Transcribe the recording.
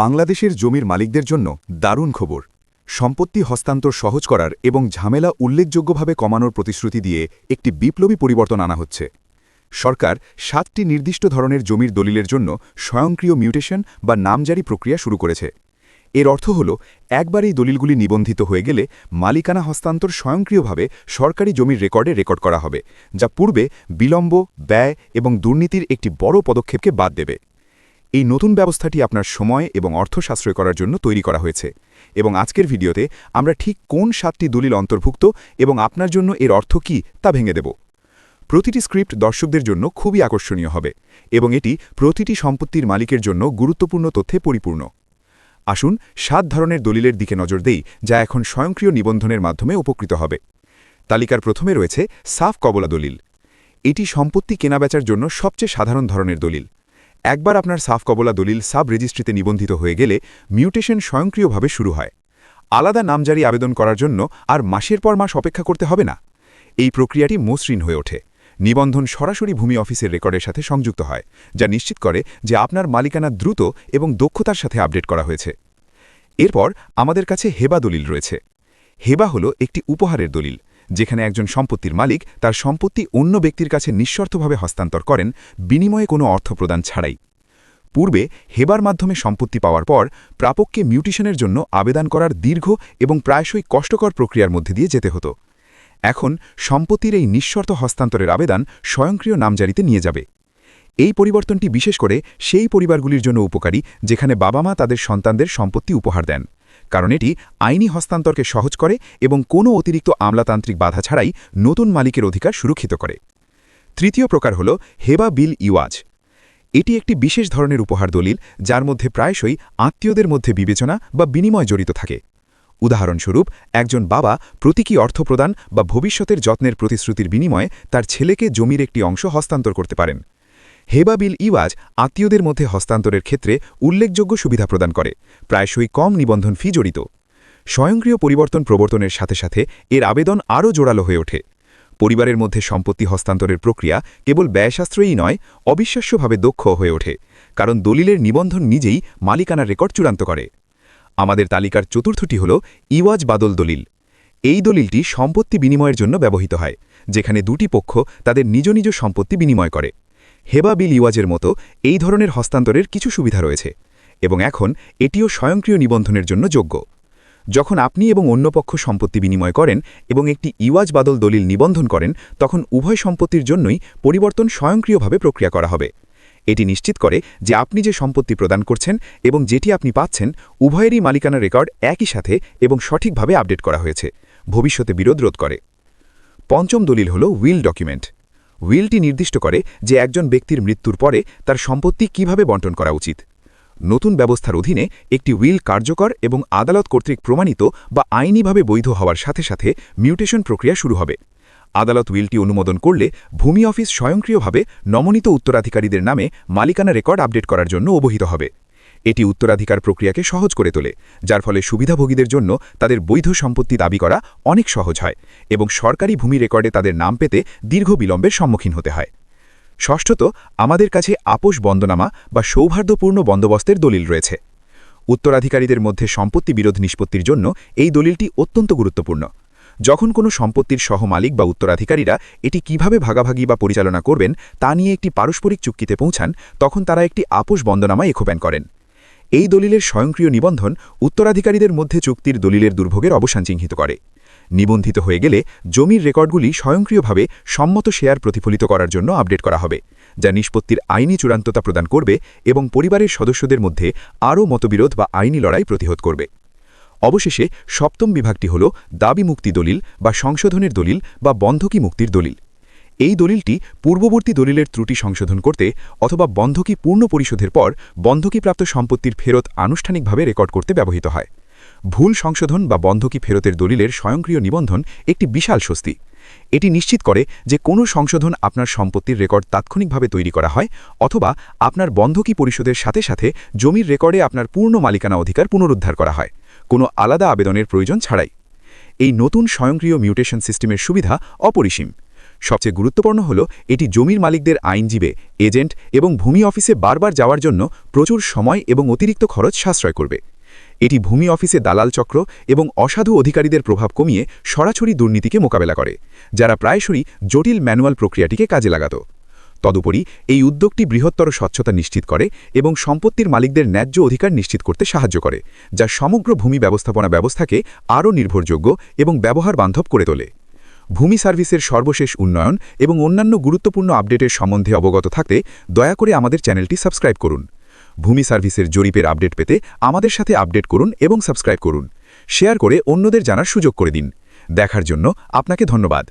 বাংলাদেশের জমির মালিকদের জন্য দারুণ খবর। সম্পত্তি হস্তান্তর সহজ করার এবং ঝামেলা উল্লেখযোগ্যভাবে কমানোর প্রতিশ্রুতি দিয়ে একটি বিপ্লবী পরিবর্তন আনা হচ্ছে। সরকার সাতটি নির্দিষ্ট ধরনের জমির দলিলের জন্য স্বয়ংক্রিয় মিউটেশন বা নামজারি প্রক্রিয়া শুরু করেছে। এর অর্থ হল একবার এই দলিলগুলি নিবন্ধিত হয়ে গেলে মালিকানা হস্তান্তর স্বয়ংক্রিয়ভাবে সরকারি জমির রেকর্ডে রেকর্ড করা হবে, যা পূর্বে বিলম্ব, ব্যয় এবং দুর্নীতির একটি বড় পদক্ষেপকে বাদ দেবে। এই নতুন ব্যবস্থাটি আপনার সময় এবং অর্থ সাশ্রয় করার জন্য তৈরি করা হয়েছে এবং আজকের ভিডিওতে আমরা ঠিক কোন সাতটি দলিল অন্তর্ভুক্ত এবং আপনার জন্য এর অর্থ কী তা ভেঙে দেব। প্রতিটি স্ক্রিপ্ট দর্শকদের জন্য খুবই আকর্ষণীয় হবে এবং এটি প্রতিটি সম্পত্তির মালিকের জন্য গুরুত্বপূর্ণ তথ্যে পরিপূর্ণ। আসুন সাত ধরনের দলিলের দিকে নজর দেই যা এখন স্বয়ংক্রিয় নিবন্ধনের মাধ্যমে উপকৃত হবে। তালিকার প্রথমে রয়েছে সাফ কবলা দলিল। এটি সম্পত্তি কেনাবেচার জন্য সবচেয়ে সাধারণ ধরনের দলিল। একবার আপনার সাফ কবলা দলিল সাব রেজিস্ট্রিতে নিবন্ধিত হয়ে গেলে মিউটেশন স্বয়ংক্রিয়ভাবে শুরু হয়। আলাদা নামজারি আবেদন করার জন্য আর মাসের পর মাস অপেক্ষা করতে হবে না। এই প্রক্রিয়াটি মসৃণ হয়ে ওঠে। নিবন্ধন সরাসরি ভূমি অফিসের রেকর্ডের সাথে সংযুক্ত হয়, যা নিশ্চিত করে যে আপনার মালিকানা দ্রুত এবং দক্ষতার সাথে আপডেট করা হয়েছে। এরপর আমাদের কাছে হেবা দলিল রয়েছে। হেবা হল একটি উপহারের দলিল। যেখানে একজন সম্পত্তির মালিক তার সম্পত্তি অন্য ব্যক্তির কাছে নিঃশর্তভাবে হস্তান্তর করেন, বিনিময়ে কোনো অর্থ প্রদান ছাড়াই। পূর্বে হেবার মাধ্যমে সম্পত্তি পাওয়ার পর প্রাপককে মিউটিশনের জন্য আবেদন করার দীর্ঘ এবং প্রায়শই কষ্টকর প্রক্রিয়ার মধ্যে দিয়ে যেতে হতো। এখন সম্পত্তির এই নিঃশর্ত হস্তান্তরের আবেদন স্বয়ংক্রিয় নামজারিতে নিয়ে যাবে। এই পরিবর্তনটি বিশেষ করে সেই পরিবারগুলির জন্য উপকারী, যেখানে বাবা মা তাদের সন্তানদের সম্পত্তি উপহার দেন। কারণ এটি আইনি হস্তান্তরকে সহজ করে এবং কোনো অতিরিক্ত আমলাতান্ত্রিক বাধা ছাড়াই নতুন মালিকের অধিকার সুরক্ষিত করে। তৃতীয় প্রকার হল হেবা বিল ইওয়াজ। এটি একটি বিশেষ ধরনের উপহার দলিল যার মধ্যে প্রায়শই আত্মীয়দের মধ্যে বিবেচনা বা বিনিময় জড়িত থাকে। উদাহরণস্বরূপ, একজন বাবা প্রতীকী অর্থ প্রদান বা ভবিষ্যতের যত্নের প্রতিশ্রুতির বিনিময়ে তার ছেলেকে জমির একটি অংশ হস্তান্তর করতে পারেন। হেবা বিল ইওয়াজ আত্মীয়দের মধ্যে হস্তান্তরের ক্ষেত্রে উল্লেখযোগ্য সুবিধা প্রদান করে, প্রায়শই কম নিবন্ধন ফি জড়িত। স্বয়ংক্রিয় পরিবর্তন প্রবর্তনের সাথে সাথে এর আবেদন আরও জোরালো হয়ে ওঠে। পরিবারের মধ্যে সম্পত্তি হস্তান্তরের প্রক্রিয়া কেবল ব্যয়শাস্ত্রই নয়, অবিশ্বাস্যভাবে দক্ষ হয়ে ওঠে, কারণ দলিলের নিবন্ধন নিজেই মালিকানার রেকর্ড চূড়ান্ত করে। আমাদের তালিকার চতুর্থটি হল ইওয়াজ বাদল দলিল। এই দলিলটি সম্পত্তি বিনিময়ের জন্য ব্যবহৃত হয়, যেখানে দুটি পক্ষ তাদের নিজ নিজ সম্পত্তি বিনিময় করে। হেবা বিল ইওয়াজের মতো এই ধরনের হস্তান্তরের কিছু সুবিধা রয়েছে এবং এখন এটিও স্বয়ংক্রিয় নিবন্ধনের জন্য যোগ্য। যখন আপনি এবং অন্য পক্ষ সম্পত্তি বিনিময় করেন এবং একটি ইওয়াজ বাদল দলিল নিবন্ধন করেন, তখন উভয় সম্পত্তির জন্যই পরিবর্তন স্বয়ংক্রিয়ভাবে প্রক্রিয়া করা হবে। এটি নিশ্চিত করে যে আপনি যে সম্পত্তি প্রদান করছেন এবং যেটি আপনি পাচ্ছেন, উভয়েরই মালিকানা রেকর্ড একই সাথে এবং সঠিকভাবে আপডেট করা হয়েছে। ভবিষ্যতে বিরোধ রোধ করে। পঞ্চম দলিল হল উইল ডকুমেন্ট। উইলটি নির্দিষ্ট করে যে একজন ব্যক্তির মৃত্যুর পরে তার সম্পত্তি কীভাবে বন্টন করা উচিত। নতুন ব্যবস্থার অধীনে একটি উইল কার্যকর এবং আদালত কর্তৃক প্রমাণিত বা আইনিভাবে বৈধ হওয়ার সাথে সাথে মিউটেশন প্রক্রিয়া শুরু হবে। আদালত উইলটি অনুমোদন করলে ভূমি অফিস স্বয়ংক্রিয়ভাবে নমনীত উত্তরাধিকারীদের নামে মালিকানা রেকর্ড আপডেট করার জন্য অবহিত হবে। এটি উত্তরাধিকার প্রক্রিয়াকে সহজ করে তোলে, যার ফলে সুবিধাভোগীদের জন্য তাদের বৈধ সম্পত্তি দাবি করা অনেক সহজ হয় এবং সরকারি ভূমি রেকর্ডে তাদের নাম পেতে দীর্ঘ বিলম্বের সম্মুখীন হতে হয়। ষষ্ঠত, আমাদের কাছে আপোষ বন্দনামা বা সৌহার্দ্যপূর্ণ বন্দোবস্তের দলিল রয়েছে। উত্তরাধিকারীদের মধ্যে সম্পত্তি বিরোধ নিষ্পত্তির জন্য এই দলিলটি অত্যন্ত গুরুত্বপূর্ণ। যখন কোনো সম্পত্তির সহমালিক বা উত্তরাধিকারীরা এটি কীভাবে ভাগাভাগি বা পরিচালনা করবেন তা নিয়ে একটি পারস্পরিক চুক্তিতে পৌঁছান, তখন তারা একটি আপোষ বন্দনামা এখোপ্যান করেন। এই দলিলের স্বয়ংক্রিয় নিবন্ধন উত্তরাধিকারীদের মধ্যে চুক্তির দলিলের দুর্ভোগের অবসান চিহ্নিত করে। নিবন্ধিত হয়ে গেলে জমির রেকর্ডগুলি স্বয়ংক্রিয়ভাবে সম্মত শেয়ার প্রতিফলিত করার জন্য আপডেট করা হবে, যা নিষ্পত্তির আইনি চূড়ান্ততা প্রদান করবে এবং পরিবারের সদস্যদের মধ্যে আরও মতবিরোধ বা আইনি লড়াই প্রতিহত করবে। অবশেষে সপ্তম বিভাগটি হল দাবি মুক্তি দলিল বা সংশোধনের দলিল বা বন্ধকি মুক্তির দলিল। এই দলিলটি পূর্ববর্তী দলিলের ত্রুটি সংশোধন করতে অথবা বন্ধকি পূর্ণ পরিশোধের পর বন্ধকিপ্রাপ্ত সম্পত্তির ফেরত আনুষ্ঠানিকভাবে রেকর্ড করতে ব্যবহৃত হয়। ভুল সংশোধন বা বন্ধকি ফেরতের দলিলের স্বয়ংক্রিয় নিবন্ধন একটি বিশাল স্বস্তি। এটি নিশ্চিত করে যে কোনো সংশোধন আপনার সম্পত্তির রেকর্ড তাৎক্ষণিকভাবে তৈরি করা হয় অথবা আপনার বন্ধকি পরিশোধের সাথে সাথে জমির রেকর্ডে আপনার পূর্ণ মালিকানা অধিকার পুনরুদ্ধার করা হয়। কোনো আলাদা আবেদনের প্রয়োজন ছাড়াই। এই নতুন স্বয়ংক্রিয় মিউটেশন সিস্টেমের সুবিধা অপরিসীম। সবচেয়ে গুরুত্বপূর্ণ হল, এটি জমির মালিকদের আইনজীবে, এজেন্ট এবং ভূমি অফিসে বারবার যাওয়ার জন্য প্রচুর সময় এবং অতিরিক্ত খরচ সাশ্রয় করবে। এটি ভূমি অফিসে দালাল চক্র এবং অসাধু অধিকারীদের প্রভাব কমিয়ে সরাসরি দুর্নীতিকে মোকাবেলা করে, যারা প্রায়শই জটিল ম্যানুয়াল প্রক্রিয়াটিকে কাজে লাগাত। তদুপরি, এই উদ্যোগটি বৃহত্তর স্বচ্ছতা নিশ্চিত করে এবং সম্পত্তির মালিকদের ন্যায্য অধিকার নিশ্চিত করতে সাহায্য করে, যা সমগ্র ভূমি ব্যবস্থাপনা ব্যবস্থাকে আরও নির্ভরযোগ্য এবং ব্যবহার বান্ধব করে তোলে। ভূমি সার্ভিসের সর্বশেষ উন্নয়ন এবং অন্যান্য গুরুত্বপূর্ণ আপডেটের সম্বন্ধে অবগত থাকতে দয়া করে আমাদের চ্যানেলটি সাবস্ক্রাইব করুন। ভূমি সার্ভিসের জরিপের আপডেট পেতে আমাদের সাথে আপডেট করুন এবং সাবস্ক্রাইব করুন। শেয়ার করে অন্যদের জানার সুযোগ করে দিন। দেখার জন্য আপনাকে ধন্যবাদ।